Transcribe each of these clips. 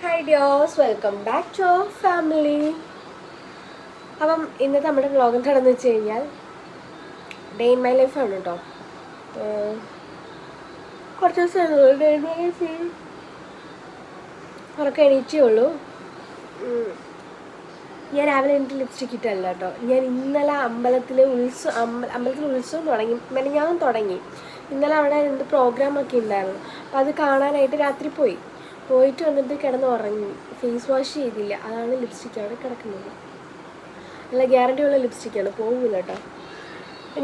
Hi ഡിയോസ് welcome back to our family അപ്പം ഇന്നത്തെ നമ്മുടെ വ്ളോഗ് എന്താണെന്ന് വെച്ച് കഴിഞ്ഞാൽ ഡേ ഇൻ മൈ ലൈഫാണ് കേട്ടോ കുറച്ച് ദിവസം ഡേ ഇൻ മൈ ലൈഫ് ഉറക്കം എണീറ്റേ ഉള്ളൂ. ഞാൻ രാവിലെ എനിക്ക് ലിപ്സ്റ്റിക് ഇട്ടല്ല കേട്ടോ ഞാൻ ഇന്നലെ അമ്പലത്തിലെ ഉത്സവം അമ്പ അമ്പലത്തിൽ ഉത്സവം തുടങ്ങി. പിന്നെ ഞാൻ തുടങ്ങി. ഇന്നലെ അവിടെ എന്ത് പ്രോഗ്രാമൊക്കെ ഉണ്ടായിരുന്നു. അപ്പോൾ അത് കാണാനായിട്ട് രാത്രി പോയി. പോയിട്ട് വന്നിട്ട് കിടന്ന് ഉറങ്ങി. ഫേസ് വാഷ് ചെയ്തില്ല. അതാണ് ലിപ്സ്റ്റിക്കാണ് കിടക്കുന്നത്. നല്ല ഗ്യാരണ്ടി ഉള്ള ലിപ്സ്റ്റിക്കാണ് പോകുന്നില്ല കേട്ടോ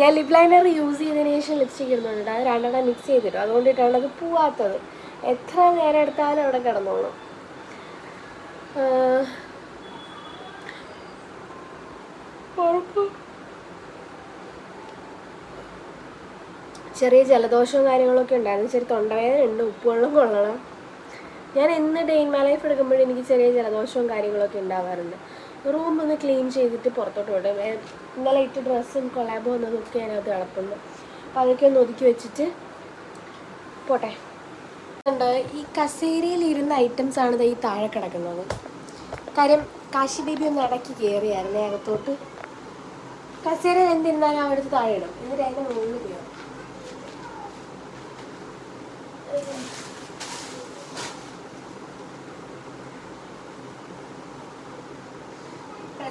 ഞാൻ ലിപ് ലൈനർ യൂസ് ചെയ്തതിന് ശേഷം ലിപ്സ്റ്റിക് ഇടുന്നുണ്ട് അത് രണ്ടെണ്ണം മിക്സ് ചെയ്തിട്ടു. അതുകൊണ്ടിട്ടാണ് അത് പോവാത്തത്. എത്ര നേരം എടുത്താലും അവിടെ കിടന്നോളും. ചെറിയ ജലദോഷവും കാര്യങ്ങളൊക്കെ ഉണ്ടായിരുന്നു. ചെറിയ തൊണ്ടവേദന ഉണ്ട്. ഉപ്പുവെള്ളം കൊള്ളണം. ഞാൻ എന്ന് ഡേ ഇൻ ലൈഫ് എടുക്കുമ്പോഴും എനിക്ക് ചെറിയ ജലദോഷവും കാര്യങ്ങളൊക്കെ ഉണ്ടാവാറുണ്ട്. റൂം ഒന്ന് ക്ലീൻ ചെയ്തിട്ട് പുറത്തോട്ട് വിടും. ഇന്നലെ ഇട്ട് ഡ്രസ്സും കൊളാബോ എന്നതൊക്കെ അതിനകത്ത് കിടപ്പുണ്ട് അപ്പോൾ അതൊക്കെ ഒന്ന് ഒതുക്കി വെച്ചിട്ട് പോട്ടെ. ഉണ്ട് ഈ കസേരയിൽ ഇരുന്ന ഐറ്റംസ് ആണ് ഈ താഴെ കിടക്കുന്നത്. കാര്യം കാശി ബേബി ഒന്ന് ഇടയ്ക്ക് കയറിയായിരുന്നേ അകത്തോട്ട്. കസേര എന്തിരുന്നാലും അവിടുത്തെ താഴെ ഇടും. എന്നിട്ട് അതിന്റെ മുകളിൽ കയറും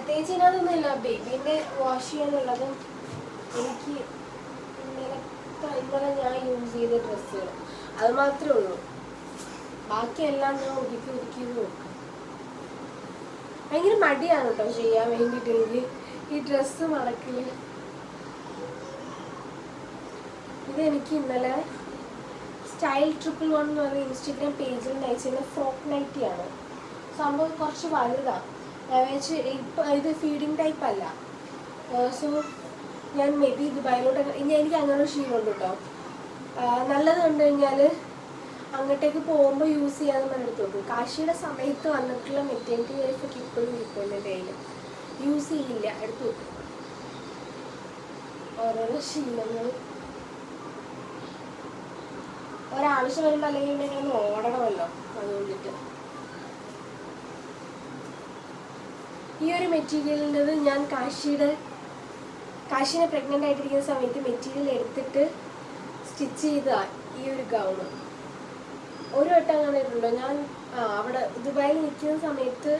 പ്രത്യേകിച്ച് ഇതിനകത്തൊന്നുമില്ല. ബേബീന്റെ വാഷ് ചെയ്യാനുള്ളതും എനിക്ക് ഇന്നലെ ഞാൻ യൂസ് ചെയ്ത ഡ്രസ്സുകൾ. അത് മാത്രമേ ഉള്ളൂ. ബാക്കിയെല്ലാം ഞാൻ ഒതുക്കി ഒതുക്കി നോക്കാം ഭയങ്കര മടിയാണ് കേട്ടോ ചെയ്യാൻ വേണ്ടിയിട്ട് ഈ ഡ്രസ്സ് മടക്കിൽ ഇത് എനിക്ക് ഇന്നലെ സ്റ്റൈൽ ട്രിപ്പിൾ വൺ എന്ന് പറയുന്ന ഇൻസ്റ്റഗ്രാം പേജിൽ നയിച്ചിരുന്ന ഫ്രോക്ക് നൈറ്റിയാണ്. സംഭവം കുറച്ച് വലുതാണ് വെച്ച് ഇപ്പം ഇത് ഫീഡിങ് ടൈപ്പ് അല്ല. സോ ഞാൻ മേ ബി ദുബായിലോട്ട് ഇനി എനിക്ക് അങ്ങനെ ശീലമുണ്ട് കേട്ടോ നല്ലത് കണ്ടു കഴിഞ്ഞാൽ അങ്ങോട്ടേക്ക് പോകുമ്പോൾ യൂസ് ചെയ്യാതെ ഞാൻ എടുത്ത് നോക്കും കാശിയുടെ സമയത്ത് വന്നിട്ടുള്ള മെറ്റേണിറ്റി ലൈഫൊക്കെ ഇപ്പോഴും ഇരിപ്പുണ്ട് എന്റെ കയ്യിൽ യൂസ് ചെയ്യില്ല എടുത്ത് ഓരോരോ ശീലങ്ങൾ. ഒരാവശ്യം വരുമ്പോൾ അല്ലെങ്കിൽ ഇങ്ങനെ ഓടണമല്ലോ അതുകൊണ്ടിട്ട് ഈ ഒരു മെറ്റീരിയലിന്റെത് ഞാൻ കാശിയുടെ കാശിനെ പ്രഗ്നന്റ് ആയിട്ടിരിക്കുന്ന സമയത്ത് മെറ്റീരിയൽ എടുത്തിട്ട് സ്റ്റിച്ച് ചെയ്ത ഈ ഒരു ഗൗണ് ഒരു വട്ടം ഇട്ടുണ്ടോ ഞാൻ അവിടെ ദുബായിൽ നിൽക്കുന്ന സമയത്ത്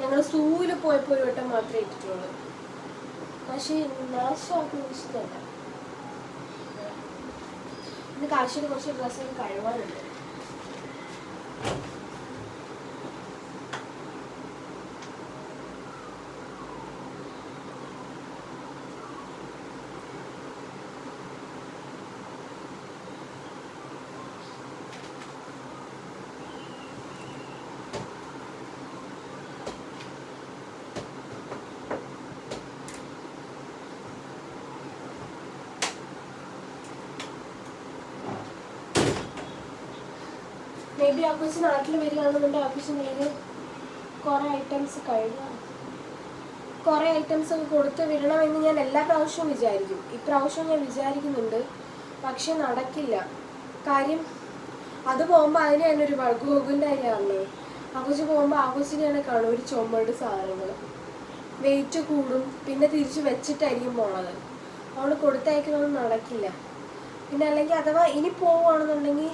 ഞങ്ങൾ സൂവിൽ പോയപ്പോൾ ഒരു വട്ടം മാത്രമേ ഇട്ടിട്ടുള്ളൂ. പക്ഷേ നാശമാക്കുന്ന ഇഷ്ടമല്ല. ഇന്ന് കാശിയുടെ കുറച്ച് ഡ്രസ്സുകൾ കഴുകാനുണ്ട്. മേ ബി ആക്കുച്ച് നാട്ടിൽ വരികയാണെന്നുണ്ടെങ്കിൽ ആക്കുച്ച് നേരെ കുറേ ഐറ്റംസ് കഴുകാം കുറേ ഐറ്റംസ് ഒക്കെ കൊടുത്ത് വിടണമെന്ന് ഞാൻ എല്ലാ പ്രാവശ്യവും വിചാരിക്കും. ഇപ്രാവശ്യം ഞാൻ വിചാരിക്കുന്നുണ്ട് പക്ഷെ നടക്കില്ല. കാര്യം അത് പോകുമ്പോൾ അതിന് തന്നെ ഒരു ഗോകുലിന്റെ കാര്യമാണല്ലോ. ആഘോഷിച്ച് പോകുമ്പോൾ ആഘോഷിച്ച് തന്നെ കാണും ഒരു ചുമട് സാധനങ്ങൾ. വെയിറ്റ് കൂടും പിന്നെ തിരിച്ച് വെച്ചിട്ടായിരിക്കും പോണത്. അവൾ കൊടുത്തയക്കുന്നതൊന്നും നടക്കില്ല. പിന്നെ അല്ലെങ്കിൽ അഥവാ ഇനി പോവുകയാണെന്നുണ്ടെങ്കിൽ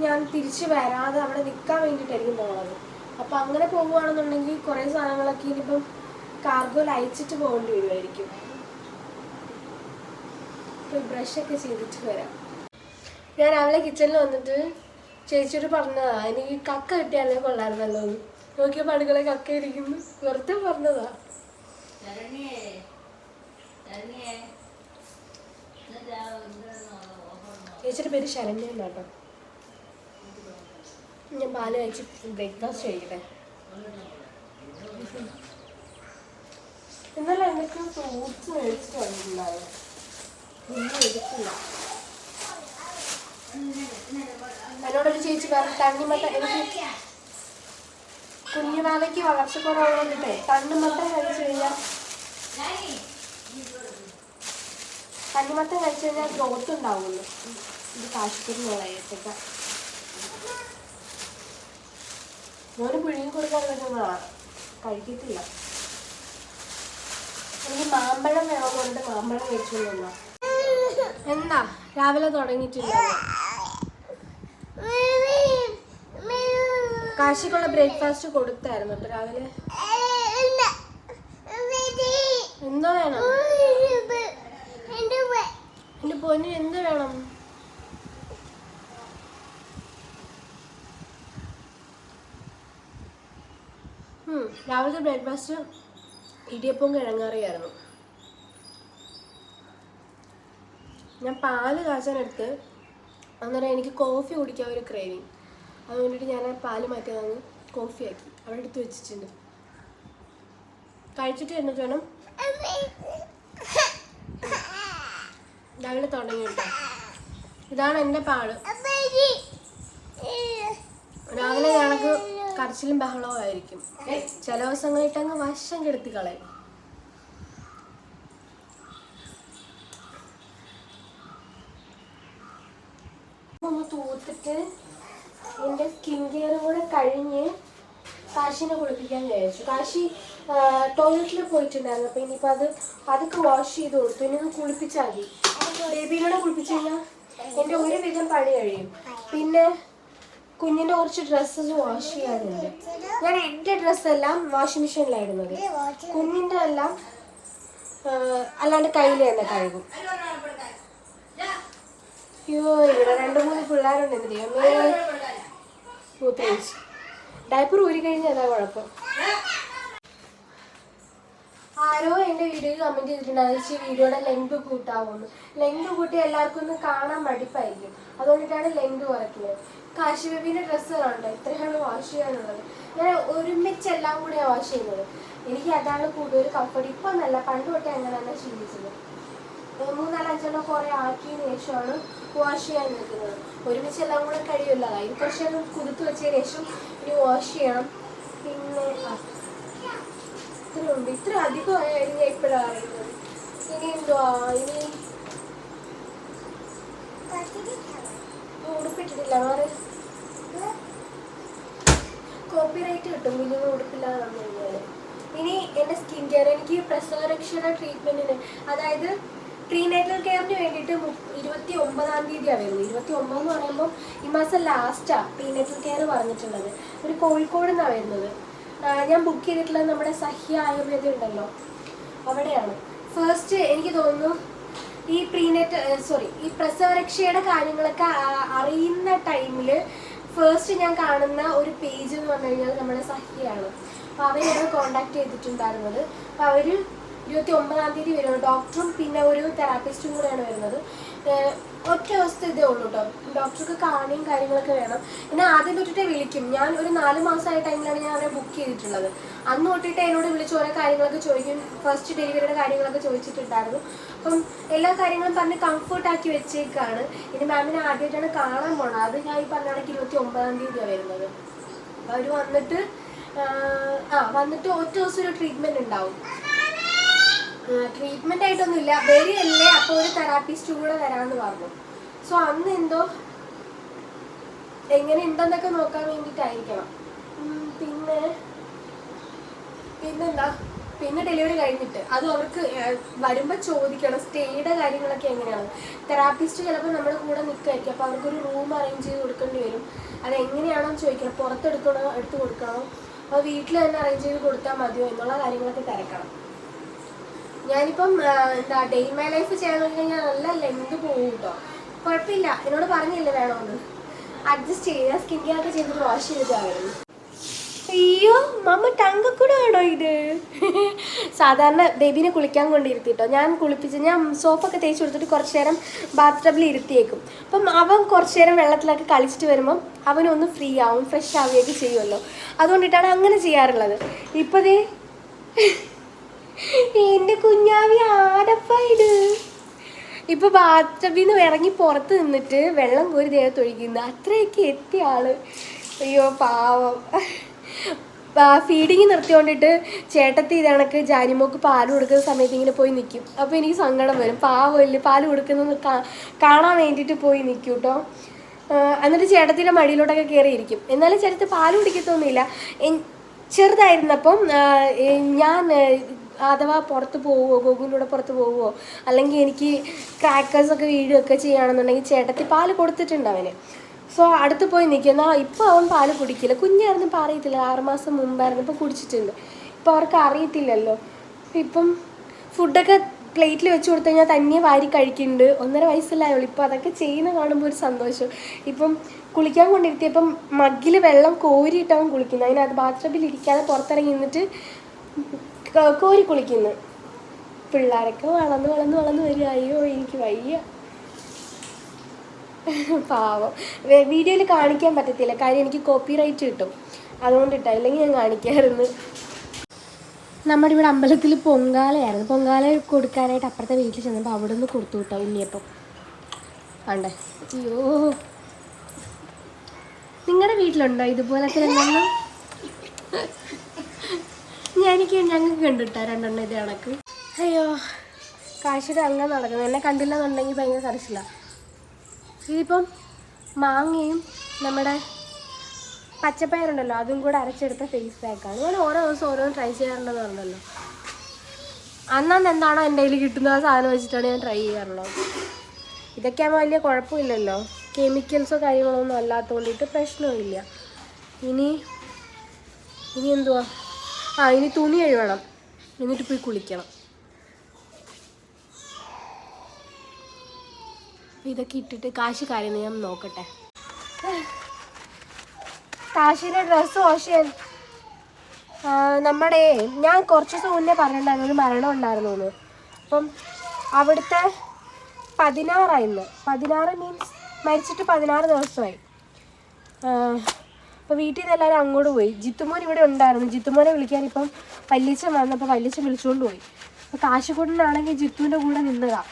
ഞാൻ തിരിച്ചു വരാതെ അവിടെ നിൽക്കാൻ വേണ്ടിയിട്ടായിരിക്കും പോകുന്നത് അപ്പം അങ്ങനെ പോവുകയാണെന്നുണ്ടെങ്കിൽ കുറേ സാധനങ്ങളൊക്കെ ഇനിയിപ്പം കാർഗോയിൽ അയച്ചിട്ട് പോകേണ്ടി വരുമായിരിക്കും ഇപ്പോൾ ബ്രഷൊക്കെ ചെയ്തിട്ട് വരാം. ഞാൻ രാവിലെ കിച്ചണിൽ വന്നിട്ട് ചേച്ചിയോട് പറഞ്ഞതാ എനിക്ക് കക്ക കിട്ടിയാലേ കൊള്ളായിരുന്നല്ലോ എന്ന്. നോക്കിയപ്പോൾ പണികളെ കക്ക ഇരിക്കുന്നു. വെറുതെ പറഞ്ഞതാ. ചേച്ചിയുടെ പേര് ശരണ്യ എന്നാട്ടോ. ഞാൻ പാൽ കഴിച്ച് ബ്രേക്ക്ഫാസ്റ്റ് കഴിക്കട്ടെ. ഇന്നലെ എന്തൊക്കെയോ ഫ്രൂട്ട്സ് മേടിച്ചിട്ട് എടുക്കില്ല എന്നോടൊരു ചേച്ചി പറഞ്ഞു തണ്ണിമത്ത എനിക്ക് കുഞ്ഞുമാവയ്ക്ക് വളർച്ചക്കുറവുള്ളതിട്ടേ തണ്ണിമത്തം കഴിച്ചു കഴിഞ്ഞാൽ തണ്ണിമത്തം കഴിച്ചു കഴിഞ്ഞാൽ ഗ്രോത്ത് ഉണ്ടാവുള്ളൂ ഇത് കാശ്മീരിനുള്ള ഏത്തക്ക. മോന് പുഴുങ്ങി കൊടുക്കാനുള്ളതൊന്നും കഴിക്കത്തില്ല. എനിക്ക് മാമ്പഴം വേണമെന്നുണ്ട് മാമ്പഴം കഴിച്ചു തന്നാ എന്താ? രാവിലെ തുടങ്ങിയിട്ടില്ല. കാശിക്കുള്ള ബ്രേക്ക്ഫാസ്റ്റ് കൊടുത്തായിരുന്നു. ഇപ്പൊ രാവിലെ എന്തോ വേണം? എന്റെ പൊന്നു എന്ത് വേണം? രാവിലത്തെ ബ്രേക്ക്ഫാസ്റ്റ് ഇടിയപ്പവും കിഴങ്ങറിയായിരുന്നു. ഞാൻ പാൽ കാച്ചാനെടുത്ത് അന്നേരം എനിക്ക് കോഫി കുടിക്കാൻ ഒരു ക്രേവിങ് അതുകൊണ്ടിട്ട് ഞാൻ പാൽ കോഫി ആക്കി. അവിടെ എടുത്ത് വെച്ചിട്ടുണ്ട്. കഴിച്ചിട്ട് എന്നിട്ട് വേണം രാവിലെ തുടങ്ങി ഇതാണ് എന്റെ പാട്. രാവിലെ ഞങ്ങൾക്ക് കരച്ചിലും ബഹളവും ആയിരിക്കും. ചില ദിവസങ്ങളിട്ട് അങ്ങ് വശം കെടുത്തി കളയും. ഒന്ന് തൂത്തിട്ട് എന്റെ സ്കിൻ കെയർ കൂടെ കഴിഞ്ഞ് കാശിനെ കുളിപ്പിക്കാൻ കഴിച്ചു കാശി ടോയ്ലറ്റിൽ പോയിട്ടുണ്ടായിരുന്നു. അപ്പോൾ ഇനിയിപ്പോൾ അത് അതൊക്കെ വാഷ് ചെയ്ത് കൊടുത്തു. ഇനി ഒന്ന് കുളിപ്പിച്ചാൽ മതി. ബേബിയിലൂടെ കുളിപ്പിച്ചു കഴിഞ്ഞാൽ എന്റെ ഒരു വിധം പണി കഴിയും. പിന്നെ കുഞ്ഞിന്റെ കുറച്ച് ഡ്രസ്സസ് വാഷ് ചെയ്യാനുണ്ട്. ഞാൻ എന്റെ ഡ്രസ്സെല്ലാം വാഷിംഗ് മെഷീനിലായിരുന്നത് കുഞ്ഞിന്റെ എല്ലാം അല്ലാണ്ട് കയ്യിൽ തന്നെ കഴുകും. അയ്യോ ഇവിടെ രണ്ട് മൂന്ന് പിള്ളേരുണ്ട്. എന്ത് മൂത്രയിച്ച് ഡയപ്പർ ഊരി കഴിഞ്ഞാൽ അതാ കുഴപ്പം. ആരോ എന്റെ വീഡിയോയിൽ കമന്റ് ചെയ്തിട്ടുണ്ടായിരുന്നു വീഡിയോയുടെ ലെങ്ത് കൂട്ടാവുമെന്ന് ലെങ്ത് കൂട്ടി എല്ലാവർക്കും ഒന്ന് കാണാൻ മടിപ്പായിരിക്കും. അതുകൊണ്ടിട്ടാണ് ലെങ്ത് കുറയ്ക്കുന്നത്. കാശി ബേബിന്റെ ഡ്രസ്സുകളുണ്ട് ഇത്രയാണ് വാഷ് ചെയ്യാനുള്ളത്. ഞാൻ ഒരുമിച്ച് എല്ലാം കൂടിയാണ് വാഷ് ചെയ്യുന്നത്. എനിക്ക് അതാണ് കൂടുതൽ കംഫർട്ട് ഇപ്പം നല്ല പണ്ട് തൊട്ടേ അങ്ങനെ തന്നെ ശീലിച്ചത് മൂന്നാൽ അഞ്ചെണ്ണം കുറെ ആക്കിയതിന് ശേഷമാണ് വാഷ് ചെയ്യാൻ നിൽക്കുന്നത്. ഒരുമിച്ച് എല്ലാം കൂടെ കഴിയുമല്ലോ? അതിന് കുറച്ച് നേരം കുതിർത്ത് വെച്ചതിന് ശേഷം ഇനി വാഷ് ചെയ്യണം. പിന്നെ ഇത്രയുണ്ട്. ഇത്ര അധികമായാലും ഞാൻ ഇപ്പോഴാണ് അറിയുന്നത്? ഇനി എന്തുവാ? ഇനി ഉടുപ്പിട്ടിട്ടില്ല. മാറി കോപ്പി റൈറ്റ് കിട്ടും. ഇതിന് ഉടുപ്പില്ലാതെ വന്നു കഴിഞ്ഞാൽ ഇനി എന്റെ സ്കിൻ കെയർ എനിക്ക് പ്രസവരക്ഷണ ട്രീറ്റ്മെന്റിന് അതായത് പ്രീനേറ്റൽ കെയറിന് വേണ്ടിയിട്ട് ഇരുപത്തി ഒമ്പതാം തീയതിയാണ് വരുന്നത്. ഇരുപത്തി ഒമ്പത് എന്ന് പറയുമ്പോൾ ഈ മാസം ലാസ്റ്റാണ് പ്രീനേറ്റൽ കെയർ പറഞ്ഞിട്ടുള്ളത്. ഒരു കോഴിക്കോട് നിന്നാണ് വരുന്നത്. ഞാൻ ബുക്ക് ചെയ്തിട്ടുള്ളത് നമ്മുടെ സഹ്യ ആയുർവേദം ഉണ്ടല്ലോ. അവിടെയാണ്. ഫസ്റ്റ് എനിക്ക് തോന്നുന്നു ഈ പ്രീനെറ്റ് സോറി ഈ പ്രസവരക്ഷയുടെ കാര്യങ്ങളൊക്കെ അറിയുന്ന ടൈമിൽ ഫസ്റ്റ് ഞാൻ കാണുന്ന ഒരു പേജ് എന്ന് പറഞ്ഞു കഴിഞ്ഞാൽ നമ്മുടെ സഹ്യയാണ്. അപ്പോൾ അവരെയാണ് കോണ്ടാക്ട് ചെയ്തിട്ടുണ്ടായിരുന്നത്. അപ്പോൾ അവർ ഇരുപത്തി ഒമ്പതാം തീയതി വരുന്നത് ഡോക്ടറും പിന്നെ ഒരു തെറാപ്പിസ്റ്റും കൂടെയാണ് വരുന്നത്. ഒറ്റ ദിവസത്തെ ഇതേ ഉള്ളൂ കേട്ടോ ഡോക്ടർക്ക് കാണിയും കാര്യങ്ങളൊക്കെ വേണം. എന്നെ ആദ്യം തൊട്ടിട്ട് വിളിക്കും. ഞാൻ ഒരു നാല് മാസമായ ടൈമിലാണ് ഞാൻ അവരെ ബുക്ക് ചെയ്തിട്ടുള്ളത്. അന്ന് തൊട്ടിട്ട് എന്നോട് വിളിച്ച് ഓരോ കാര്യങ്ങളൊക്കെ ചോദിക്കും. ഫസ്റ്റ് ഡെലിവറിയുടെ കാര്യങ്ങളൊക്കെ ചോദിച്ചിട്ടുണ്ടായിരുന്നു. അപ്പം എല്ലാ കാര്യങ്ങളും പറഞ്ഞ് കംഫർട്ടാക്കി വെച്ചേക്കാണ്. ഇനി മാമിനെ ആദ്യമായിട്ടാണ് കാണാൻ പോണത്. അത് ഞാൻ ഈ പറഞ്ഞ ഇരുപത്തി ഒമ്പതാം തീയതിയാണ് വരുന്നത്. അവർ വന്നിട്ട് ആ വന്നിട്ട് ഒറ്റ ദിവസം ഒരു ട്രീറ്റ്മെന്റ് ഉണ്ടാവും. ട്രീറ്റ്മെന്റ് ആയിട്ടൊന്നുമില്ല. വരികയല്ലേ അപ്പോൾ ഒരു തെറാപ്പിസ്റ്റ് കൂടെ വരാമെന്ന് പറഞ്ഞു. സോ അന്ന് എന്തോ എങ്ങനെ ഉണ്ടെന്നൊക്കെ നോക്കാൻ വേണ്ടിയിട്ടായിരിക്കണം. പിന്നെ പിന്നെന്താ? പിന്നെ ഡെലിവറി കഴിഞ്ഞിട്ട്. അത് അവർക്ക് വരുമ്പോൾ ചോദിക്കണം സ്റ്റേയുടെ കാര്യങ്ങളൊക്കെ എങ്ങനെയാണ്? തെറാപ്പിസ്റ്റ് ചിലപ്പോൾ നമ്മുടെ കൂടെ നിൽക്കുമായിരിക്കും അപ്പോൾ അവർക്കൊരു റൂം അറേഞ്ച് ചെയ്ത് കൊടുക്കേണ്ടി വരും. അത് എങ്ങനെയാണെന്ന് ചോദിക്കണം. പുറത്തെടുക്കണോ എടുത്ത് കൊടുക്കണോ? അപ്പോൾ വീട്ടിൽ തന്നെ അറേഞ്ച് ചെയ്ത് കൊടുത്താൽ മതിയോ എന്നുള്ള കാര്യങ്ങളൊക്കെ തിരക്കണം. ഞാനിപ്പം എന്താ ഡേ മൈ ലൈഫ് ചെയ്യാൻ ഞാൻ നല്ല ലെങ്ത് പോകും കേട്ടോ കുഴപ്പമില്ല. എന്നോട് പറഞ്ഞില്ലേ വേണമെന്ന് അഡ്ജസ്റ്റ് ചെയ്യുക സ്കിൻ കെയർ ഒക്കെ ചെയ്തിട്ട് വാഷ് ചെയ്തിട്ടായിരുന്നു അയ്യോ മമ്മ തങ്കക്കൂടെ ആണോ ഇത്? സാധാരണ ബേബിനെ കുളിക്കാൻ കൊണ്ടിരുത്തിട്ടോ. ഞാൻ കുളിപ്പിച്ച് ഞാൻ സോപ്പൊക്കെ തേച്ച് കൊടുത്തിട്ട് കുറച്ച് നേരം ബാത്ത് ടബിൽ ഇരുത്തിയേക്കും. അപ്പം അവൻ കുറച്ച് നേരം വെള്ളത്തിലൊക്കെ കളിച്ചിട്ട് വരുമ്പം അവനൊന്ന് ഫ്രീ ആവും ഫ്രഷ് ആവുകയൊക്കെ ചെയ്യുമല്ലോ. അതുകൊണ്ടിട്ടാണ് അങ്ങനെ ചെയ്യാറുള്ളത്. ഇപ്പോൾ ദേ എന്റെ കുഞ്ഞാവി ആരപ്പാ ഇപ്പൊ ബാത്ടബിൽ നിന്ന് ഇറങ്ങി പുറത്ത് നിന്നിട്ട് വെള്ളം കോരി ദേഹത്ത് ഒഴിക്കുന്നു അത്രയൊക്കെ എത്തിയ ആൾ. അയ്യോ പാവം. ഫീഡിങ് നിർത്തിക്കൊണ്ടിട്ട് ചേട്ടത്തി ഇതണക്ക് ജാനിമോക്ക് പാൽ കൊടുക്കുന്ന സമയത്ത് ഇങ്ങനെ പോയി നിൽക്കും അപ്പോൾ എനിക്ക് സങ്കടം വരും. പാവമല്ലേ പാൽ കൊടുക്കുന്നത് കാണാൻ വേണ്ടിയിട്ട് പോയി നിൽക്കും കേട്ടോ എന്നിട്ട് ചേട്ടത്തിന്റെ മടിയിലോട്ടൊക്കെ കയറിയിരിക്കും എന്നാലും ചേട്ടത്തി പാൽ കുടിക്കത്തൊന്നുമില്ല. ചെറുതായിരുന്നപ്പം ഞാൻ അഥവാ പുറത്ത് പോവുമോ ഗോകുലിന്റെ കൂടെ പുറത്ത് പോവുമോ അല്ലെങ്കിൽ എനിക്ക് ക്രാക്കേഴ്സൊക്കെ വീഴുകയൊക്കെ ചെയ്യുകയാണെന്നുണ്ടെങ്കിൽ ചേട്ടത്തി പാൽ കൊടുത്തിട്ടുണ്ട് അവന്. സോ അടുത്ത് പോയി നിൽക്കുന്ന ഇപ്പോൾ അവൻ പാൽ കുടിക്കില്ല. കുഞ്ഞായിരുന്നു ഇപ്പം അറിയത്തില്ല. ആറുമാസം മുമ്പായിരുന്നു ഇപ്പം കുടിച്ചിട്ടുണ്ട്. ഇപ്പോൾ അവർക്ക് അറിയത്തില്ലല്ലോ. ഇപ്പം ഫുഡൊക്കെ പ്ലേറ്റിൽ വെച്ച് കൊടുത്തു കഴിഞ്ഞാൽ തന്നെ വാരി കഴിക്കുന്നുണ്ട്. ഒന്നര വയസ്സല്ലായുള്ളൂ ഇപ്പോൾ അതൊക്കെ ചെയ്യുന്ന കാണുമ്പോൾ ഒരു സന്തോഷം. ഇപ്പം കുളിക്കാൻ കൊണ്ടിരുത്തിയപ്പം മഗ്ഗിൽ വെള്ളം കോരിയിട്ടവൻ കുളിക്കുന്നത് അതിനകത്ത് ബാത്റൂമിൽ ഇരിക്കാതെ പുറത്തിറങ്ങി നിന്നിട്ട് കോരി കുളിക്കുന്നു. പിള്ളേരൊക്കെ വളർന്ന് വളർന്ന് വളർന്ന് വരിക. അയ്യോ എനിക്ക് വയ്യ. പാവം. വീഡിയോയിൽ കാണിക്കാൻ പറ്റത്തില്ല. കാര്യം എനിക്ക് കോപ്പി റൈറ്റ് കിട്ടും. അതുകൊണ്ടിട്ടാ. ഇല്ലെങ്കിൽ ഞാൻ കാണിക്കാറുണ്ട് നമ്മുടെ ഇവിടെ അമ്പലത്തിൽ പൊങ്കാലയായിരുന്നു. പൊങ്കാല കൊടുക്കാനായിട്ട് അപ്പുറത്തെ വീട്ടിൽ ചെന്നപ്പോൾ അവിടെ നിന്ന് കൊടുത്തു വിട്ടോ ഉണ്ണിയപ്പം. ആണ്ടേ അയ്യോ. നിങ്ങളുടെ വീട്ടിലുണ്ടോ ഇതുപോലത്തെ ഞാൻ എനിക്ക് ഞങ്ങൾക്ക് കണ്ടിട്ടാ രണ്ടെണ്ണം ഇത് കണക്ക്. അയ്യോ കാശിയുടെ അങ്ങനെ നടക്കുന്നത്. എന്നെ കണ്ടില്ല എന്നുണ്ടെങ്കിൽ ഭയങ്കര കരച്ചില്ല ഇതിപ്പം മാങ്ങയും നമ്മുടെ പച്ചപ്പയറുണ്ടല്ലോ അതും കൂടെ അരച്ചെടുത്ത ഫേസ് പാക്കാണ് ഞാൻ ഓരോ ദിവസം ഓരോന്ന് ട്രൈ ചെയ്യാറുണ്ടെന്ന് പറഞ്ഞല്ലോ. അന്നന്ന് എന്താണോ എന്റെ കയ്യിൽ കിട്ടുന്ന ആ സാധനം വെച്ചിട്ടാണ് ഞാൻ ട്രൈ ചെയ്യാറുള്ളത്. ഇതൊക്കെ ആകുമ്പോൾ വലിയ കുഴപ്പമില്ലല്ലോ. കെമിക്കൽസോ കാര്യങ്ങളോ ഒന്നും അല്ലാത്തതുകൊണ്ടിട്ട് പ്രശ്നമില്ല ഇനി ഇനി എന്തുവാ? ആ ഇനി തുണി കഴുകണം എന്നിട്ട് പോയി കുളിക്കണം. ഇതൊക്കെ ഇട്ടിട്ട് കാശ് കാര്യം ഞാൻ നോക്കട്ടെ. കാശിന്റെ ഡ്രസ്സ് ചെയ്യാൻ നമ്മുടെ ഞാൻ കുറച്ച് ദിവസം മുന്നേ പറഞ്ഞിട്ടുണ്ടായിരുന്നു ഒരു മരണം ഉണ്ടായിരുന്നു എന്ന്. അപ്പം അവിടുത്തെ പതിനാറായിരുന്നു. പതിനാറ് മീൻസ് മരിച്ചിട്ട് പതിനാറ് ദിവസമായി. അപ്പോൾ വീട്ടിൽ നിന്ന് എല്ലാവരും അങ്ങോട്ട് പോയി. ജിത്തുമോൻ ഇവിടെ ഉണ്ടായിരുന്നു. ജിത്തുമോനെ വിളിക്കാൻ ഇപ്പം വല്യച്ഛൻ വന്നപ്പോൾ വല്യച്ഛൻ വിളിച്ചുകൊണ്ട് പോയി. അപ്പോൾ കാശിക്കൂട്ടനാണെങ്കിൽ ജിത്തുവിന്റെ കൂടെ നിന്നതാ.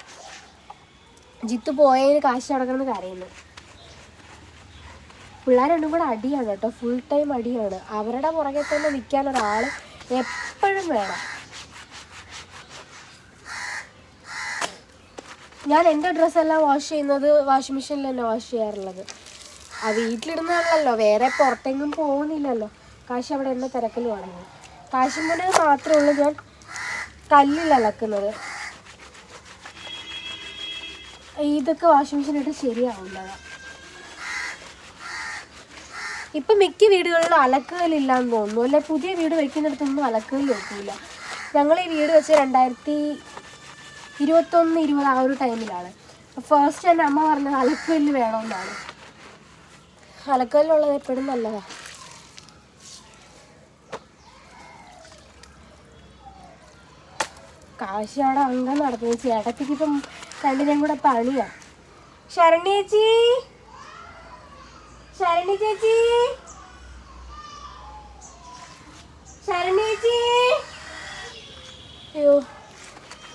ജിത്തു പോയതിന് കാശ് നടക്കണമെന്ന് കരയുന്നു. പിള്ളേർ രണ്ടും കൂടെ അടിയാണ് കേട്ടോ. ഫുൾ ടൈം അടിയാണ്. അവരുടെ പുറകെ തന്നെ നിൽക്കാൻ ഒരാൾ എപ്പോഴും വേണം. ഞാൻ എന്റെ ഡ്രസ്സെല്ലാം വാഷ് ചെയ്യുന്നത് വാഷിംഗ് മെഷീനിൽ തന്നെ വാഷ് ചെയ്യാറുള്ളത്. ആ വീട്ടിലിടുന്നതല്ലല്ലോ വേറെ പുറത്തെങ്ങും പോകുന്നില്ലല്ലോ. കാശ് അവിടെ എന്നെ തിരക്കലുമാണെങ്കിൽ കാശിന്റെ മാത്രമേ ഉള്ളൂ ഞാൻ കല്ലിൽ അലക്കുന്നത്. ഇതൊക്കെ വാഷിംഗ് മെഷീനായിട്ട് ശരിയാവുന്നതാണ് ഇപ്പം മിക്ക വീടുകളിലും അലക്കുകല്ലില്ലാന്ന് തോന്നുന്നു. അല്ലെ പുതിയ വീട് വയ്ക്കുന്നിടത്തൊന്നും അലക്കുകല്ല് വെക്കില്ല ഞങ്ങൾ ഈ വീട് വെച്ച് രണ്ടായിരത്തി ഇരുപത്തൊന്ന് ഇരുപത് ആ ഒരു ടൈമിലാണ് ഫസ്റ്റ് എന്റെ അമ്മ പറഞ്ഞത് അലക്കുകല്ല് വേണമെന്നാണ്. അലക്കല്ലുള്ളത് എപ്പോഴും നല്ലതാ. കാശ് അവിടെ നടന്നു നടത്തുന്നു. ചേട്ടത്തിക്ക് ഇപ്പം രണ്ടിനെയും കൂടെ പണിയാ. ശരണേച്ചി ശരണി ചേച്ചി. ശരണേച്ചി അയ്യോ.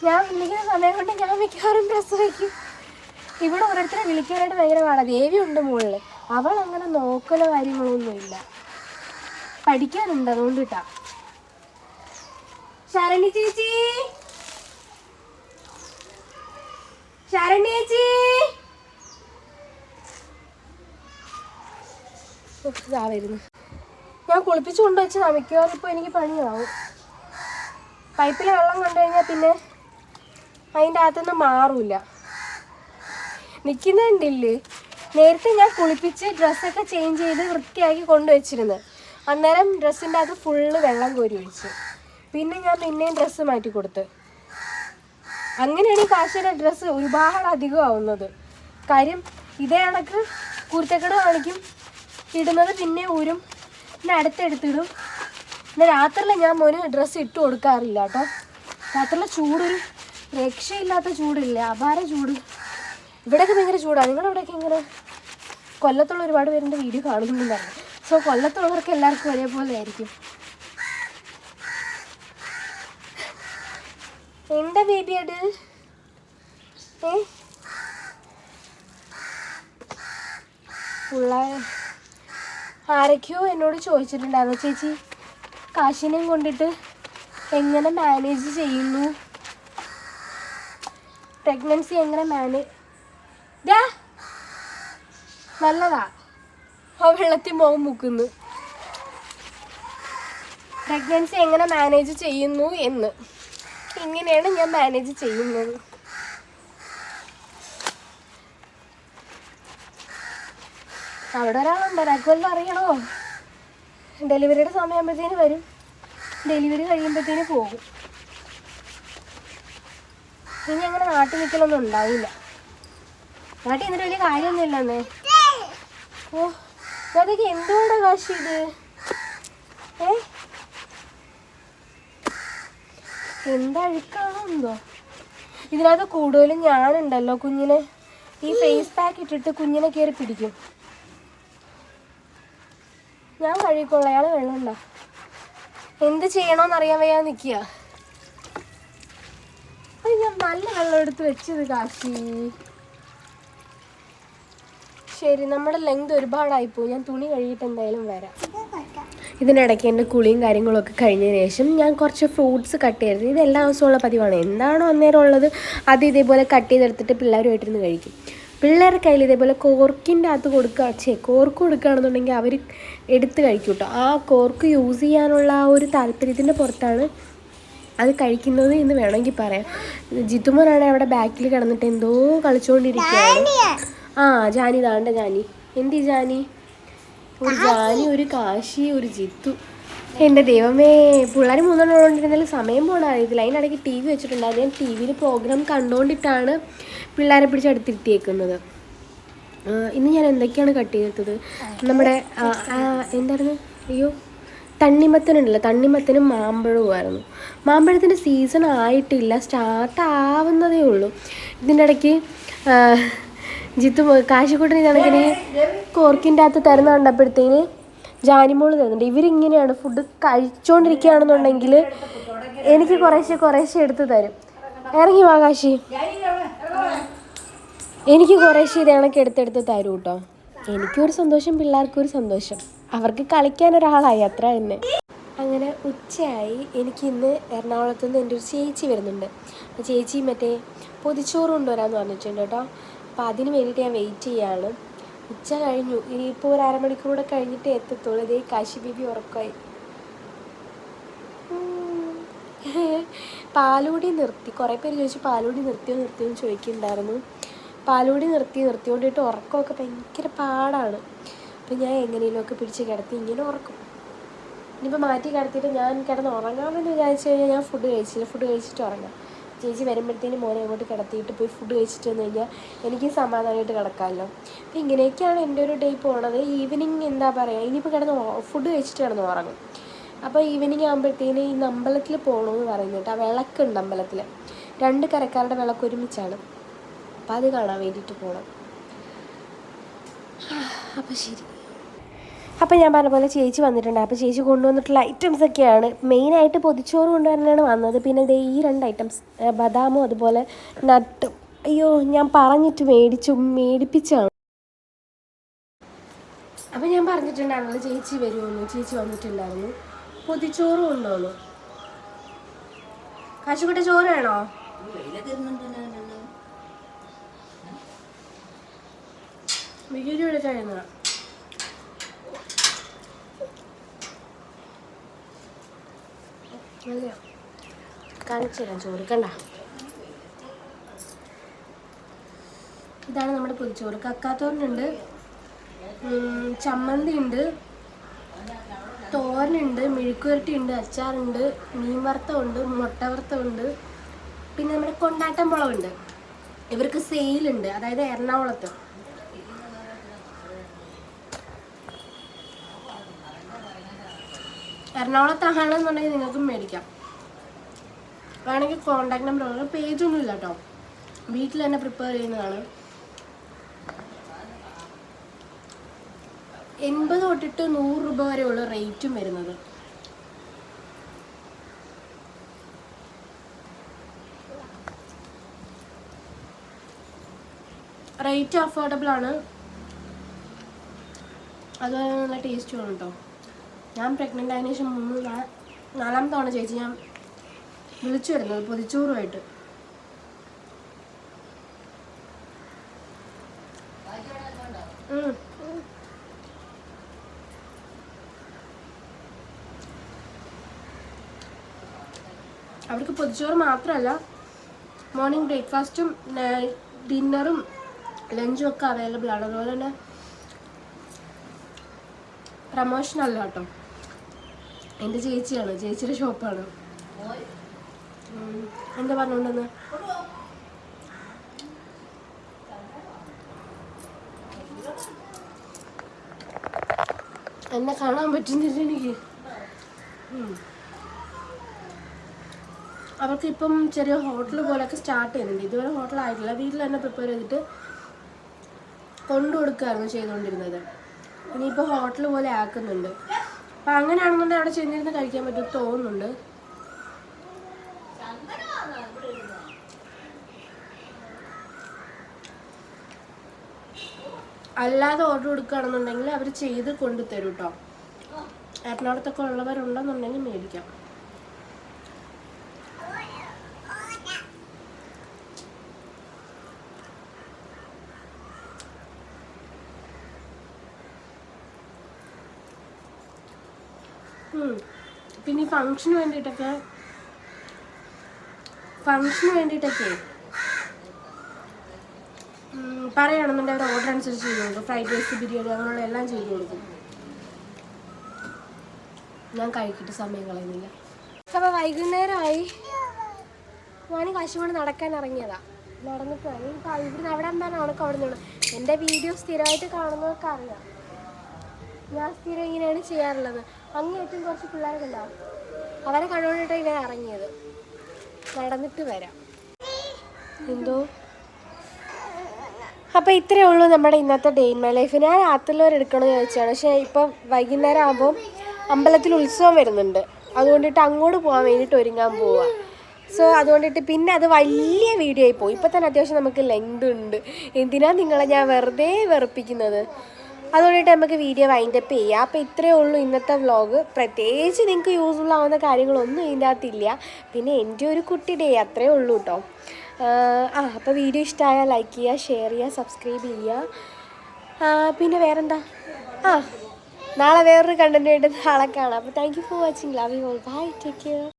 ഞാൻ വിളിക്കുന്ന സമയം കൊണ്ട് ഞാൻ മിക്കവാറും പ്രസവിക്കും. ഇവിടെ ഓരോരുത്തരെ വിളിക്കാനായിട്ട് ഭയങ്കര ദേവി ഉണ്ട് മുകളിൽ അവൾ അങ്ങനെ നോക്കലോ കാര്യങ്ങളൊന്നുമില്ല. പഠിക്കാനുണ്ട് അതുകൊണ്ട് കിട്ടാ ശരണി ചേച്ചി! ശരണി ചേച്ചി! ഞാൻ കുളിപ്പിച്ചു കൊണ്ടുവച്ചതാ മിക്കവാറും ഇപ്പോൾ എനിക്ക് പണിയാവും. പൈപ്പിലെ വെള്ളം കണ്ടു കഴിഞ്ഞാൽ പിന്നെ അതിന്റെ അകത്തുനിന്ന് മാറൂല. നിൽക്കുന്നുണ്ടില്ലേ നേരത്തെ ഞാൻ കുളിപ്പിച്ച് ഡ്രസ്സൊക്കെ ചേഞ്ച് ചെയ്ത് വൃത്തിയാക്കി കൊണ്ടുവച്ചിരുന്നു അന്നേരം ഡ്രസ്സിന്റെ അത് ഫുള്ള് വെള്ളം കോരി ഒഴിച്ചു. പിന്നെ ഞാൻ പിന്നെയും ഡ്രസ്സ് മാറ്റി കൊടുത്ത്. അങ്ങനെയാണ് ഈ കാശിയുടെ ഡ്രസ്സ് ഒരുപാട് അധികം ആവുന്നത്. കാര്യം ഇതേ കണക്ക് കുർത്തക്കട കാണിക്കും ഇടുന്നത് പിന്നെ ഊരും പിന്നെ അടുത്തെടുത്തിടും. പിന്നെ രാത്രിയിൽ ഞാൻ മോന് ഡ്രസ്സ് ഇട്ട് കൊടുക്കാറില്ല കേട്ടോ. രാത്രിയിലെ ചൂടൊരു രക്ഷയില്ലാത്ത ചൂടില്ല? അപാര ചൂട്. ഇവിടെയൊക്കെ ഭയങ്കര ചൂടാണ് നിങ്ങളുടെ അവിടെയൊക്കെ ഇങ്ങനെ കൊല്ലത്തുള്ള ഒരുപാട് പേരുടെ വീഡിയോ കാണുന്നുണ്ടായിരുന്നു സോ കൊല്ലത്തുള്ളവർക്ക് എല്ലാവർക്കും ഒരേപോലെ ആയിരിക്കും. എന്താ ബേബി അത്? ആരൊക്കെയോ എന്നോട് ചോദിച്ചിട്ടുണ്ടായിരുന്നു. ചേച്ചി കാശിനെയും കൊണ്ടിട്ട് എങ്ങനെ മാനേജ് ചെയ്യുന്നു? പ്രഗ്നൻസി എങ്ങനെ മാനേജ് നല്ലതാ. ആ വെള്ളത്തിൽ മുഖം മുക്കുന്നു. പ്രഗ്നൻസി എങ്ങനെ മാനേജ് ചെയ്യുന്നു എന്ന്. ഇങ്ങനെയാണ് ഞാൻ മാനേജ് ചെയ്യുന്നത്. അവിടെ ഒരാളുണ്ട്. രാഘവല്ലോ അറിയണോ ഡെലിവറിയുടെ സമയമാകുമ്പോഴത്തേന് വരും. ഡെലിവറി കഴിയുമ്പോഴത്തേന് പോകും. ഇനി അങ്ങനെ നാട്ടിൽ നിൽക്കലൊന്നും ഉണ്ടാവില്ല. നാട്ടിൽ എന്നിട്ട് വലിയ കാര്യമൊന്നുമില്ലെന്നേ. ഓ അതൊക്കെ കാശി ഇത്? ഏ? എന്തഴുക്കാണോ എന്തോ ഇതിനകത്ത് കൂടുതലും ഞാനുണ്ടല്ലോ കുഞ്ഞിനെ. ഈ ഫേസ് പാക്ക് ഇട്ടിട്ട് കുഞ്ഞിനെ കയറി പിടിക്കും. ഞാൻ കഴുകിക്കോളാം അയാൾ വെള്ളമുണ്ട എന്ത് ചെയ്യണോന്ന് അറിയാൻ വയ്യാതെ നിൽക്കുക അത് ഞാൻ നല്ല വെള്ളം എടുത്ത് വെച്ചത് കാശി. ശരി നമ്മുടെ ലെങ്ത് ഒരുപാടായി പോയി ഞാൻ തുണി കഴുകിയിട്ട് എന്തായാലും വരാം. ഇതിനിടയ്ക്ക് എന്റെ കുളിയും കാര്യങ്ങളൊക്കെ കഴിഞ്ഞതിന് ശേഷം ഞാൻ കുറച്ച് ഫ്രൂട്ട്സ് കട്ട് ചെയ്തിരുന്നു. ഇത് എല്ലാ ദിവസമുള്ള പതിവാണ്. എന്താണോ അന്നേരം ഉള്ളത് അത് ഇതേപോലെ കട്ട് ചെയ്തെടുത്തിട്ട് പിള്ളേരുമായിട്ടിരുന്ന് കഴിക്കും. പിള്ളേരുടെ കയ്യിൽ ഇതേപോലെ കോർക്കിന്റെ അകത്ത് കൊടുക്കുക ചേ കോർക്ക് കൊടുക്കുകയാണെന്നുണ്ടെങ്കിൽ അവർ എടുത്ത് കഴിക്കും കേട്ടോ ആ കോർക്ക് യൂസ് ചെയ്യാനുള്ള ആ ഒരു താല്പര്യത്തിന്റെ പുറത്താണ് അത് കഴിക്കുന്നത് എന്ന് വേണമെങ്കിൽ പറയാം. ജിത്തുമോനാണ് അവിടെ ബാക്കിൽ കിടന്നിട്ട് എന്തോ കളിച്ചുകൊണ്ടിരിക്കുകയാണ് ആ ജാനി താണ്ട ജാനി? എന്തി ജാനി? ഒരു ജാനി ഒരു കാശി ഒരു ജിത്തു. എന്റെ ദൈവമേ പിള്ളേർ മൂന്നെണ്ണം ഉള്ളതുകൊണ്ടിരുന്നാലും സമയം പോണ. അറിയത്തില്ല അതിനിടയ്ക്ക് ടി വി വെച്ചിട്ടുണ്ടായിരുന്നു ഞാൻ ടി വിയിൽ പ്രോഗ്രാം കണ്ടുകൊണ്ടിട്ടാണ് പിള്ളേരെ പിടിച്ച് അടുത്തിരുത്തിയേക്കുന്നത്. ഇന്ന് ഞാൻ എന്തൊക്കെയാണ് കട്ട് ചെയ്തത് നമ്മുടെ എന്തായിരുന്നു? അയ്യോ തണ്ണിമത്തനുണ്ടല്ലോ. തണ്ണിമത്തനും മാമ്പഴവുമായിരുന്നു മാമ്പഴത്തിന്റെ സീസൺ ആയിട്ടില്ല. സ്റ്റാർട്ട് ആവുന്നതേ ഉള്ളൂ. ഇതിന്റെ ഇടയ്ക്ക് ജിത്തു കാശിക്കൂട്ടിന് കണക്കിന് കോർക്കിന്റെ അകത്ത് തരുന്ന കണ്ടപ്പോഴത്തേന് ജാനിമോൾ തരുന്നുണ്ട്. ഇവരിങ്ങനെയാണ് ഫുഡ് കഴിച്ചുകൊണ്ടിരിക്കുകയാണെന്നുണ്ടെങ്കിൽ എനിക്ക് കുറേശ്ശെ കുറേശ്ശെ എടുത്ത് തരും. ഇറങ്ങി വാ കാശി. എനിക്ക് കുറേശ്ശെ ഇത് കണക്ക് എടുത്തെടുത്ത് തരും കേട്ടോ എനിക്കൊരു സന്തോഷം പിള്ളേർക്കൊരു സന്തോഷം. അവർക്ക് കളിക്കാൻ ഒരാളായി അത്ര തന്നെ. അങ്ങനെ ഉച്ചയായി. എനിക്ക് ഇന്ന് എറണാകുളത്ത് നിന്ന് എന്റെ ഒരു ചേച്ചി വരുന്നുണ്ട്. ചേച്ചി മറ്റേ പൊതിച്ചോറ് കൊണ്ടുവരാമെന്ന് പറഞ്ഞിട്ടുണ്ട് കേട്ടോ അപ്പോൾ അതിന് വേണ്ടിയിട്ട് ഞാൻ വെയിറ്റ് ചെയ്യാണ്. ഉച്ച കഴിഞ്ഞു. ഇനിയിപ്പോൾ ഒരു അരമണിക്കൂർ കൂടെ കഴിഞ്ഞിട്ട് എത്തത്തുള്ളൂ. ഇതേ കാശി ബേബി ഉറക്കമായി പാലൂടി നിർത്തി. കുറേ പേര് ചോദിച്ചു പാലൂടി നിർത്തിയോ നിർത്തിയോ? എന്ന് ചോദിക്കുന്നുണ്ടായിരുന്നു. പാലൂടി നിർത്തി നിർത്തിക്കൊണ്ടിട്ട് ഉറക്കമൊക്കെ ഭയങ്കര പാടാണ്. അപ്പം ഞാൻ എങ്ങനെയെങ്കിലുമൊക്കെ പിടിച്ച് കിടത്തി ഇങ്ങനെ ഉറക്കും. ഇനിയിപ്പോൾ മാറ്റി കിടത്തിയിട്ട് ഞാൻ കിടന്ന് ഉറങ്ങാമെന്ന് വിചാരിച്ചു കഴിഞ്ഞാൽ ഞാൻ ഫുഡ് കഴിച്ചില്ല. ഫുഡ് കഴിച്ചിട്ട് ഉറങ്ങാം. ചേച്ചി വരുമ്പോഴത്തേനും മോനെ അങ്ങോട്ട് കിടത്തിയിട്ട് പോയി ഫുഡ് കഴിച്ചിട്ട് വന്നു കഴിഞ്ഞാൽ എനിക്ക് സമാധാനമായിട്ട് കിടക്കാമല്ലോ അപ്പം ഇങ്ങനെയൊക്കെയാണ് എന്റെ ഒരു ഡേ പോണത്. ഈവനിങ് എന്താ പറയുക ഇനിയിപ്പോൾ കിടന്ന് ഫുഡ് കഴിച്ചിട്ട് കിടന്ന് ഉറങ്ങും. അപ്പോൾ ഈവനിങ് ആകുമ്പോഴത്തേന് ഇന്ന് അമ്പലത്തിൽ പോകണമെന്ന് പറയുന്നുണ്ട് ആ വിളക്കുണ്ട് അമ്പലത്തിൽ രണ്ട് കരക്കാരുടെ വിളക്ക് ഒരുമിച്ചാണ്. അപ്പോൾ അത് കാണാൻ വേണ്ടിയിട്ട് പോകണം അപ്പോൾ ശരി. അപ്പം ഞാൻ പറഞ്ഞ പോലെ ചേച്ചി വന്നിട്ടുണ്ട്. അപ്പോൾ ചേച്ചി കൊണ്ടുവന്നിട്ടുള്ള ഐറ്റംസ് ഒക്കെയാണ്. മെയിനായിട്ട് പൊതിച്ചോറ് കൊണ്ടുവരാനാണ് വന്നത്. പിന്നെ ദേ ഈ രണ്ട് ഐറ്റംസ് ബദാമും അതുപോലെ നട്ടും. അയ്യോ ഞാൻ പറഞ്ഞിട്ട് മേടിച്ചു മേടിപ്പിച്ചാണ്. അപ്പം ഞാൻ പറഞ്ഞിട്ടുണ്ടായിരുന്നല്ലോ ചേച്ചി വരുമെന്ന്. ചേച്ചി വന്നിട്ടുണ്ടായിരുന്നു. പൊതിച്ചോറ് കൊണ്ടുവന്നു. കാശുകുട്ടി ചോറ് വേണോ? എടുക്കായിരുന്നു അല്ലയോ കാണിച്ചു തരാം ചോറ് ഇതാണ് നമ്മുടെ പൊതിച്ചോറ്. കക്കാത്തോരനുണ്ട് ചമ്മന്തി ഉണ്ട് തോരനുണ്ട് മെഴുക്കുവരട്ടി ഉണ്ട് അച്ചാറുണ്ട് മീൻ വറുത്തമുണ്ട് മുട്ട വറുത്തമുണ്ട് പിന്നെ നമ്മുടെ കൊണ്ടാട്ടം മുളവുണ്ട് ഇവർക്ക് സെയിലുണ്ട് അതായത് എറണാകുളത്ത്. എറണാകുളത്താണെന്നുണ്ടെങ്കിൽ നിങ്ങൾക്ക് മേടിക്കാം. വേണമെങ്കിൽ കോണ്ടാക്ട് നമ്പർ പേജൊന്നും ഇല്ല കേട്ടോ വീട്ടിൽ തന്നെ പ്രിപ്പയർ ചെയ്യുന്നതാണ്. എൺപത് തൊട്ടിട്ട് നൂറ് രൂപ വരെയുള്ള റേറ്റും വരുന്നത്. റേറ്റ് അഫോർഡബിൾ ആണ്. അതുപോലെ നല്ല ടേസ്റ്റും ആണ് കേട്ടോ ഞാൻ പ്രഗ്നന്റ് ആയതിനു ശേഷം മൂന്ന് നാലാം തവണ ചേച്ചി ഞാൻ വിളിച്ചു വരുന്നത് പൊതിച്ചോറുമായിട്ട്. അവർക്ക് പൊതിച്ചോറ് മാത്രമല്ല മോർണിംഗ് ബ്രേക്ക്ഫാസ്റ്റും ഡിന്നറും ലഞ്ചും ഒക്കെ അവൈലബിൾ ആണ്. അതുപോലെ തന്നെ പ്രമോഷനല്ല കേട്ടോ. എന്റെ ചേച്ചിയാണ്. ചേച്ചിയുടെ ഷോപ്പാണ്. എന്താ പറഞ്ഞോണ്ടെന്ന്? എന്നെ കാണാൻ പറ്റുന്നില്ല എനിക്ക്. അവർക്ക് ഇപ്പം ചെറിയ ഹോട്ടൽ പോലെയൊക്കെ സ്റ്റാർട്ട് ചെയ്യുന്നുണ്ട്. ഇതുവരെ ഹോട്ടൽ ആയിട്ടില്ല. വീട്ടിൽ തന്നെ പ്രിപ്പയർ ചെയ്തിട്ട് കൊണ്ടു കൊടുക്കുകയായിരുന്നു ചെയ്തുകൊണ്ടിരുന്നത്. ഇനിയിപ്പോൾ ഹോട്ടൽ പോലെ ആക്കുന്നുണ്ട്. അപ്പം അങ്ങനെയാണെന്നുണ്ടെങ്കിൽ അവിടെ ചെന്നിരുന്ന് കഴിക്കാൻ പറ്റും തോന്നുന്നുണ്ട്. അല്ലാതെ ഓർഡർ കൊടുക്കുകയാണെന്നുണ്ടെങ്കിൽ അവർ ചെയ്ത് കൊണ്ടുതരും കേട്ടോ എറണാകുളത്തൊക്കെ ഉള്ളവരുണ്ടെന്നുണ്ടെങ്കിൽ മേടിക്കാം. പിന്നെ ഫംഗ്ഷന് വേണ്ടിയിട്ടൊക്കെ ഫങ്ഷന് വേണ്ടിയിട്ടൊക്കെ പറയുകയാണെന്നുണ്ടെങ്കിൽ അവർ ഓർഡർ അനുസരിച്ച് ചെയ്ത് കൊടുക്കും. ഫ്രൈഡ് റൈസ് ബിരിയാണി അങ്ങനെയുള്ള എല്ലാം ചെയ്തു കൊടുക്കും. ഞാൻ കഴിക്കിട്ട് സമയം കളയുന്നില്ല. അപ്പോൾ വൈകുന്നേരമായി. ഞാൻ കാശുകൊണ്ട് നടക്കാൻ ഇറങ്ങിയതാ. നടന്നിട്ട് ഇവിടുന്ന് അവിടെ എന്താണ് അവൾക്ക് അവിടെ നിന്ന് എന്റെ വീഡിയോ സ്ഥിരമായിട്ട് കാണുന്നവർക്ക് അറിയാം ഞാൻ സ്ഥിരം ഇങ്ങനെയാണ് ചെയ്യാറുള്ളത്. അങ്ങേറ്റം കുറച്ച് പിള്ളേരൊക്കെ ഉണ്ടാവും അവരെ കണ്ടുകൊണ്ടിട്ട് ഇവരെ ഇറങ്ങിയത്. നടന്നിട്ട് വരാം. എന്തോ? അപ്പോൾ ഇത്രയേ ഉള്ളൂ നമ്മുടെ ഇന്നത്തെ ഡേ ഇൻ മൈ ലൈഫ് ഞാൻ രാത്രിയിലോർ എടുക്കണമെന്ന് ചോദിച്ചാണ്. പക്ഷേ ഇപ്പം വൈകുന്നേരം ആകുമ്പോൾ അമ്പലത്തിൽ ഉത്സവം വരുന്നുണ്ട്. അതുകൊണ്ടിട്ട് അങ്ങോട്ട് പോകാൻ വേണ്ടിയിട്ട് ഒരുങ്ങാൻ പോവുക സോ അതുകൊണ്ടിട്ട് പിന്നെ അത് വലിയ വീഡിയോ ആയി പോയി. ഇപ്പം തന്നെ അത്യാവശ്യം നമുക്ക് ലെങ്ത് ഉണ്ട്. എന്തിനാ നിങ്ങളെ ഞാൻ വെറുതെ വെറുപ്പിക്കുന്നത്? അതുകൊണ്ടിട്ട് നമുക്ക് വീഡിയോ വൈൻഡപ്പ് ചെയ്യാം. അപ്പോൾ ഇത്രയേ ഉള്ളൂ ഇന്നത്തെ വ്ളോഗ് പ്രത്യേകിച്ച് നിങ്ങൾക്ക് യൂസ്ഫുൾ ആവുന്ന കാര്യങ്ങളൊന്നും ഇതിന്റെ അകത്തില്ല. പിന്നെ എന്റെ ഒരു കുട്ടി ഡേ അത്രയേ ഉള്ളൂ കേട്ടോ ആ അപ്പോൾ വീഡിയോ ഇഷ്ടമായാൽ ലൈക്ക് ചെയ്യുക ഷെയർ ചെയ്യുക സബ്സ്ക്രൈബ് ചെയ്യുക. പിന്നെ വേറെന്താ? ആ നാളെ വേറൊരു കണ്ടന്റായിട്ട് നാളെ കാണാം. അപ്പോൾ thank you for watching love you all bye take care